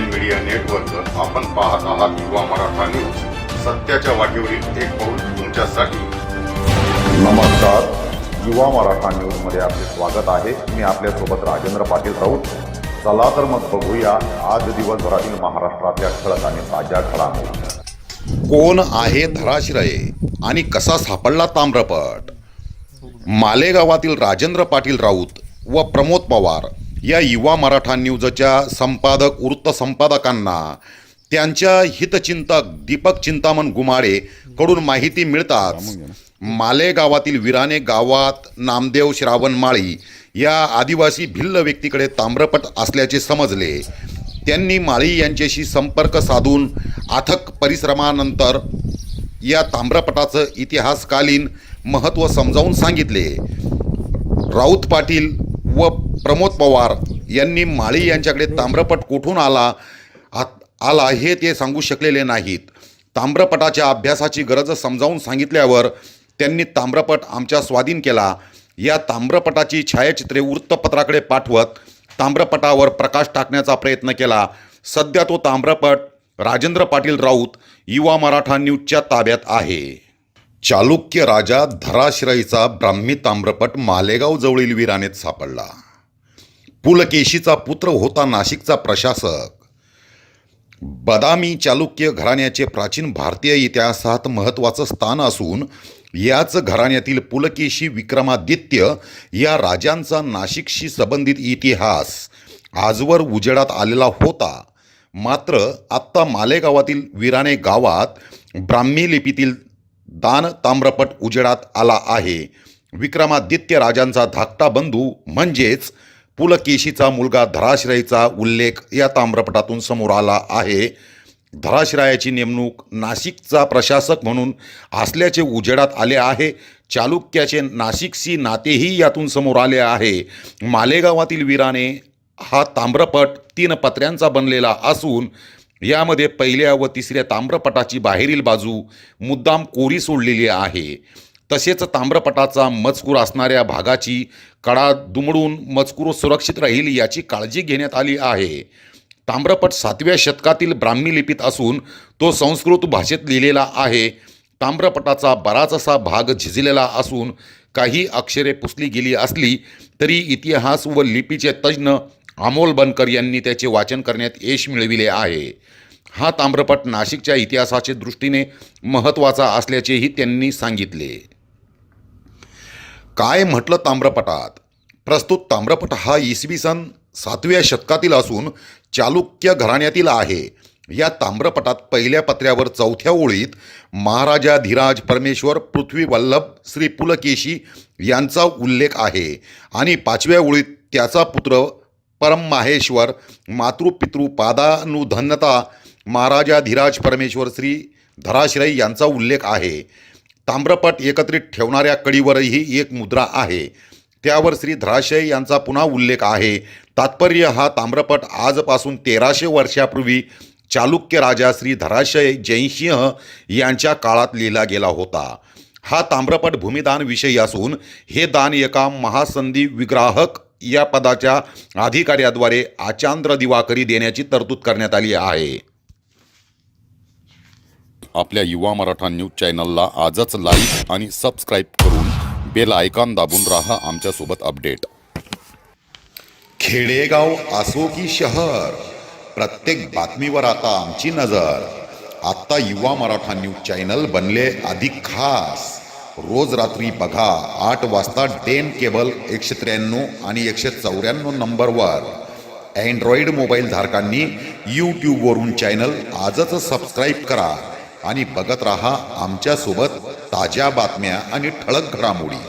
Indian media network आपण पाहत आहात युवा मराठा न्यूज सत्याच्या वाटेवरील एक पाऊल तुमच्यासाठी. नमस्कार. युवा मराठा न्यूजमध्ये आपले स्वागत आहे. मी आपल्यासोबत राजेंद्र पाटील राऊत. चला तर मग बघूया आज दिवसभरातील महाराष्ट्रातल्या ठळक आणि ताज्या घडामोडी. कोण आहे धराश्रय आणि कसा सापडला ताम्रपट? मालेगावातील राजेंद्र पाटील राऊत व प्रमोद पवार या युवा मराठा न्यूजच्या संपादक वृत्त संपादकांना त्यांच्या हितचिंतक दीपक चिंतामण गुमाडे कडून माहिती मिळताच मालेगावातील विराने गावात नामदेव श्रावण माळी या आदिवासी भिल्ल व्यक्तीकडे ताम्रपट असल्याचे समजले. त्यांनी माळी यांच्याशी संपर्क साधून अथक परिश्रमानंतर या ताम्रपटाचं इतिहासकालीन महत्त्व समजावून सांगितले. राऊत पाटील व प्रमोद पवार यांनी माळी यांच्याकडे ताम्रपट कुठून आला? आत- आला हे ते सांगू शकलेले नाहीत. ताम्रपटाच्या अभ्यासाची गरज समजावून सांगितल्यावर त्यांनी ताम्रपट आमच्या स्वाधीन केला. या ताम्रपटाची छायाचित्रे वृत्तपत्राकडे पाठवत ताम्रपटावर प्रकाश टाकण्याचा प्रयत्न केला. सध्या तो ताम्रपट राजेंद्र पाटील राऊत युवा मराठा न्यूजच्या ताब्यात आहे. चालुक्य राजा धराश्रयीचा ब्राह्मी ताम्रपट मालेगाव जवळील विरानेत सापडला. पुलकेशीचा पुत्र होता नाशिकचा प्रशासक. बदामी चालुक्य घराण्याचे प्राचीन भारतीय इतिहासात महत्त्वाचं स्थान असून याच घराण्यातील पुलकेशी विक्रमादित्य या राजांचा नाशिकशी संबंधित इतिहास आजवर उजेडात आलेला होता. मात्र आत्ता मालेगावातील विराणे गावात ब्राह्मी लिपीतील दान ताम्रपट उजेडात आला आहे. विक्रमादित्य राजांचा धाकटा बंधू म्हणजेच पुलकेशीचा मुलगा धराश्रयचा उल्लेख या ताम्रपटातून समोर आला आहे. धराश्रयाची नेमणूक नाशिकचा प्रशासक म्हणून असल्याचे उजेडात आले आहे. चालुक्याचे नाशिकशी नातेही यातून समोर आले आहे. मालेगावातील वीराने हा ताम्रपट तीन पत्र्यांचा बनलेला असून यामध्ये पहिल्या व तिसऱ्या ताम्रपटाची बाहेरील बाजू मुद्दाम कोरी सोडलेली आहे. तसेच ताम्रपटाचा मजकूर असणाऱ्या भागाची कडा दुमडून मजकूर सुरक्षित राहील याची काळजी घेण्यात आली आहे. ताम्रपट सातव्या शतकातील ब्राह्मी लिपीत असून तो संस्कृत भाषेत लिहिलेला आहे. ताम्रपटाचा बराचसा भाग झिजलेला असून काही अक्षरे पुसली गेली असली तरी इतिहास व लिपीचे तज्ज्ञ अमोल बनकर यांनी त्याचे वाचन करण्यात यश मिळविले आहे. हा ताम्रपट नाशिकच्या इतिहासाच्या दृष्टीने महत्त्वाचा असल्याचेही त्यांनी सांगितले. काय म्हटलं ताम्रपटात? प्रस्तुत ताम्रपट हा इसवी सन सातव्या शतकातील असून चालुक्य घराण्यातील आहे. या ताम्रपटात पहिल्या पत्र्यावर चौथ्या ओळीत महाराजा धीराज परमेश्वर पृथ्वी वल्लभ श्री पुलकेशी यांचा उल्लेख आहे आणि पाचव्या ओळीत त्याचा पुत्र परम माहेश्वर मातृपितृ पादानुधन्यता महाराजाधिराज परमेश्वर श्री धराश्रय यांचा उल्लेख आहे. ताम्रपट एकत्रित ठेवणाऱ्या कडीवरही एक मुद्रा आहे. त्यावर श्री धराशय यांचा पुन्हा उल्लेख आहे. तात्पर्य हा ताम्रपट आजपासून तेराशे वर्षापूर्वी चालुक्य राजा श्री धराशय जयसिंह यांच्या काळात लिहिला गेला होता. हा ताम्रपट भूमिदान विषयी असून हे दान एका महासंधी विग्राहक या पदाच्या अधिकाऱ्याद्वारे आचांद्र दिवाकरी देण्याची तरतूद करण्यात आली आहे. आपल्या युवा मराठा न्यूज चॅनलला आजच लाईक आणि सबस्क्राईब करून बेल आयकॉन दाबून राहा आमच्यासोबत अपडेट. खेडेगाव असो की शहर. प्रत्येक बातमीवर आता आमची नजर. आत्ता युवा मराठा न्यूज चॅनल बनले अधिक खास. रोज रात्री बघा आठ वाजता डेन केबल एकशे त्र्याण्णव आणि एकशे चौऱ्याण्णव नंबरवर. अँड्रॉईड मोबाईल धारकांनी यूट्यूबवरून चॅनल आजच सबस्क्राईब करा आणि बघत राहा आमच्यासोबत ताज्या बातम्या आणि ठळक घडामोडी.